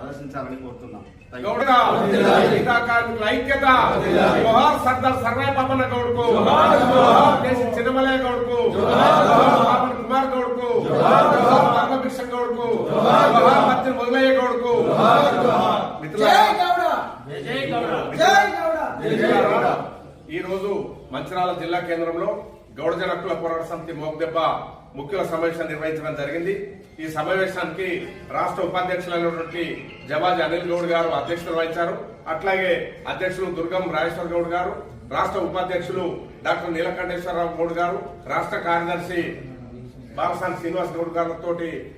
ప్రదర్శించాలని కోరుతున్నాం. కార్మికుల ఐక్యత జోహార్ సర్దార్ సర్వాయి పాపన్న గౌడ్కు కేసి చిన్నమలయ్య గౌడ్కు పాపన్ కుమార్ గౌడ్కు రామకృష్ణ గౌడ్కు మొదలయ్య గౌడ్కు. ఈ రోజు మంచిర్యాల జిల్లా కేంద్రంలో గౌడజన హక్కుల పోరాట సమితి మోగ్దెబ్బ ముఖ్యుల సమావేశం నిర్వహించడం జరిగింది. ఈ సమావేశానికి రాష్ట్ర ఉపాధ్యక్షులైనటువంటి జవాజ్ అనిల్ గౌడ్ గారు అధ్యక్షులు వహించారు. అట్లాగే అధ్యక్షులు దుర్గం రాజేశ్వర్ గౌడ్ గారు రాష్ట్ర ఉపాధ్యక్షులు డాక్టర్ నీలకంఠేశ్వరరావు గౌడ్ గారు రాష్ట్ర కార్యదర్శి బాలసాని శ్రీనివాస్ గౌడ్ గారితో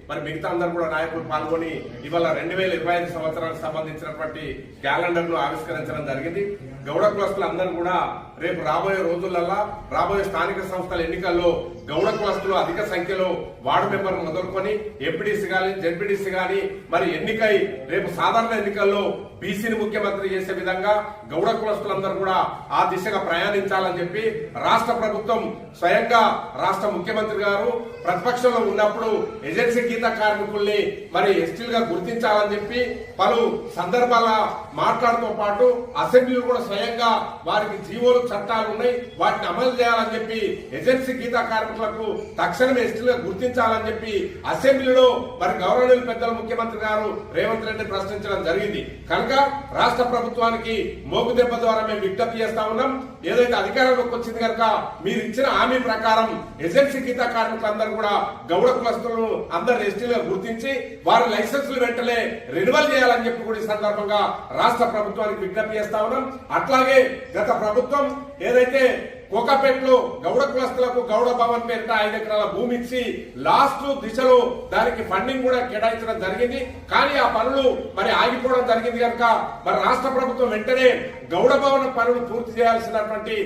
మరి మిగతా అందరూ కూడా నాయకులు పాల్గొని ఇవాళ రెండు వేల ఇరవై ఐదు సంవత్సరానికి సంబంధించినటువంటి క్యాలెండర్ను ఆవిష్కరించడం జరిగింది. గౌడ కులస్తులు అందరూ కూడా రేపు రాబోయే రోజులల్లా రాబోయే స్థానిక సంస్థల ఎన్నికల్లో గౌడ కులస్తులు అధిక సంఖ్యలో వార్డు మెంబర్ మొదలుకొని ఎంపీడీసీ కానీ జెడ్పీడీసీ కానీ మరి ఎన్నికై రేపు సాధారణ ఎన్నికల్లో బీసీని ముఖ్యమంత్రి చేసే విధంగా గౌడ కులస్తులందరూ కూడా ఆ దిశగా ప్రయాణించాలని చెప్పి రాష్ట్ర ప్రభుత్వం స్వయంగా రాష్ట్ర ముఖ్యమంత్రి గారు ప్రతిపక్షంలో ఉన్నప్పుడు ఏజెన్సీ గీత కార్మికుల్ని మరి ఎస్టీలుగా గుర్తించాలని చెప్పి పలు సందర్భాల మాట్లాడుతూ పాటు అసెంబ్లీలో కూడా స్వయంగా వారికి జీవోలు చట్టాలు ఉన్నాయి. వాటిని అమలు చేయాలని చెప్పి ఏజెన్సీ గీత కార్మికులకు తక్షణమే ఎస్టీలుగా గుర్తించాలని చెప్పి అసెంబ్లీలో మరి గౌరవనీయులు పెద్దల ముఖ్యమంత్రి గారు రేవంత్ రెడ్డి ప్రశ్నించడం జరిగింది. కనుక రాష్ట్ర ప్రభుత్వానికి మోగు దెబ్బ ద్వారా మేము విజ్ఞప్తి చేస్తా ఉన్నాం. ఏదైతే అధికారంలోకి వచ్చింది కనుక మీరు ఇచ్చిన హామీ ప్రకారం ఏజెన్సీ గీత కార్మికులందరూ కూడా గౌడ కులస్తులను అందరు ఎస్టీలో గుర్తించి వారి లైసెన్సులు వెంటనే రెన్యువల్ చేయాలని చెప్పి కూడా ఈ సందర్భంగా రాష్ట్ర ప్రభుత్వానికి విజ్ఞప్తి చేస్తా ఉన్నాం. అట్లాగే గత ప్రభుత్వం ఏదైతే కోకాపేటలో గౌడ కులస్తులకు గౌడ భవన్ పేరిట ఐదు ఎకరాల భూమి ఇచ్చి లాస్ట్ దిశలో దానికి ఫండింగ్ కూడా కేటాయించడం జరిగింది. కానీ ఆ పనులు మరి ఆగిపోవడం జరిగింది కనుక మరి రాష్ట్ర ప్రభుత్వం వెంటనే గౌడ భవన పనులు పూర్తి చేయాల్సినటువంటి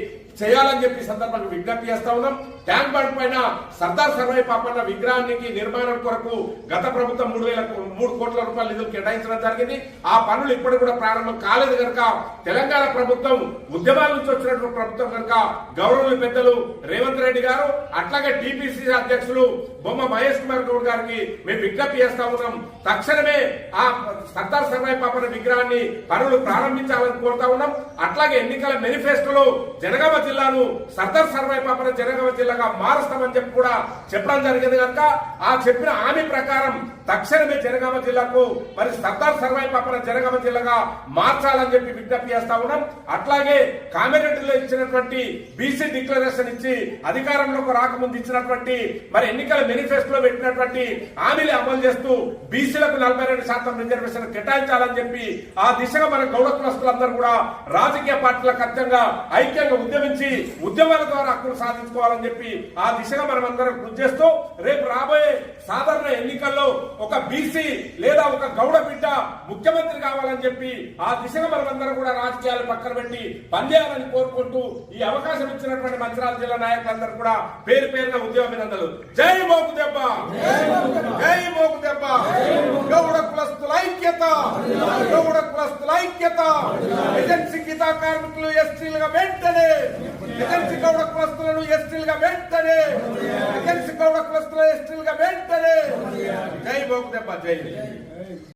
చేయాలని చెప్పి సందర్భంగా విజ్ఞప్తి చేస్తా ఉన్నాం. ట్యాంక్ బండ్ పైన సర్దార్ సర్వై పాపన్న విగ్రహానికి నిర్మాణం కొరకు గత ప్రభుత్వం మూడు వేల మూడు కోట్ల రూపాయల నిధులు కేటాయించడం జరిగింది. ఆ పనులు ఇప్పటికి కూడా ప్రారంభం కాలేదు కనుక తెలంగాణ ప్రభుత్వం ఉద్యమాల నుంచి వచ్చినటువంటి ప్రభుత్వం కనుక గౌరవ పెద్దలు రేవంత్ రెడ్డి గారు అట్లాగే టీపీసీ అధ్యక్షులు బొమ్మ మహేష్ కుమార్ గౌడ్ గారికి మేము విజ్ఞప్తి చేస్తా ఉన్నాం. తక్షణమే ఆ సర్దార్ సర్వై పాపన్న విగ్రహాన్ని పనులు ప్రారంభించాలని కోరుతా ఉన్నాం. అట్లాగే ఎన్నికల మేనిఫెస్టోలో జనగామ జిల్లాను సర్దార్ సర్వే పాపన జనగామ జిల్లాగా మారుస్తామని చెప్పి కూడా చెప్పడం జరిగింది కనుక ఆ చెప్పిన హామీ ప్రకారం తక్షణమే జనగామ జిల్లాకు మరి సర్దార్ సర్వే పాపన జనగామ జిల్లాగా మార్చాలని చెప్పి విజ్ఞప్తి చేస్తా ఉన్నాం. అట్లాగే కామిరెడ్డిలో ఇచ్చినటువంటి బీసీ డిక్లరేషన్ ఇచ్చి అధికారంలోకి రాకముందు ఇచ్చినటువంటి మరి ఎన్నికల మేనిఫెస్టోలో పెట్టినటువంటి హామీలు అమలు చేస్తూ బీసీలకు నలభై రెండు శాతం రిజర్వేషన్ కేటాయించాలని చెప్పి ఆ దిశగా మన గౌడ కులస్తులందరూ కూడా రాజకీయ పార్టీలకు అత్యంగా ఐక్యంగా నుంచి ఉద్యమాల ద్వారా హక్కులు సాధించుకోవాలని చెప్పి ఆ దిశగా మనం అందరం కృషి చేస్తూ రేపు రాబోయే సాధారణ ఎన్నికల్లో ఒక బీసీ లేదా ఒక గౌడ బిడ్డ ముఖ్యమంత్రి కావాలని చెప్పి ఆ దిశగా మనమందరం కూడా రాజకీయాలు పక్కన పెట్టి పనిచేయాలని కోరుకుంటూ ఈ అవకాశం ఇచ్చినటువంటి మంచిరాల జిల్లా నాయకులందరూ కూడా పేరు పేరున ఉద్యమాభినందనలు. జై మోకు దెబ్బ! జై మోకు దెబ్బ! గౌడ కులస్తుల ఐక్యత! గౌడ కులస్తుల ఐక్యత! ఏజెన్సీ గీతా కార్మికులు ఎస్టీలుగా వెంటనే ఏజెన్సీ గౌడ కులస్తులను ఎస్టీలుగా వెంటనే ఏజెన్సీ గౌడ కులస్తుల ఎస్టీలుగా వెంటనే. జై మోకు దెబ్బ జై.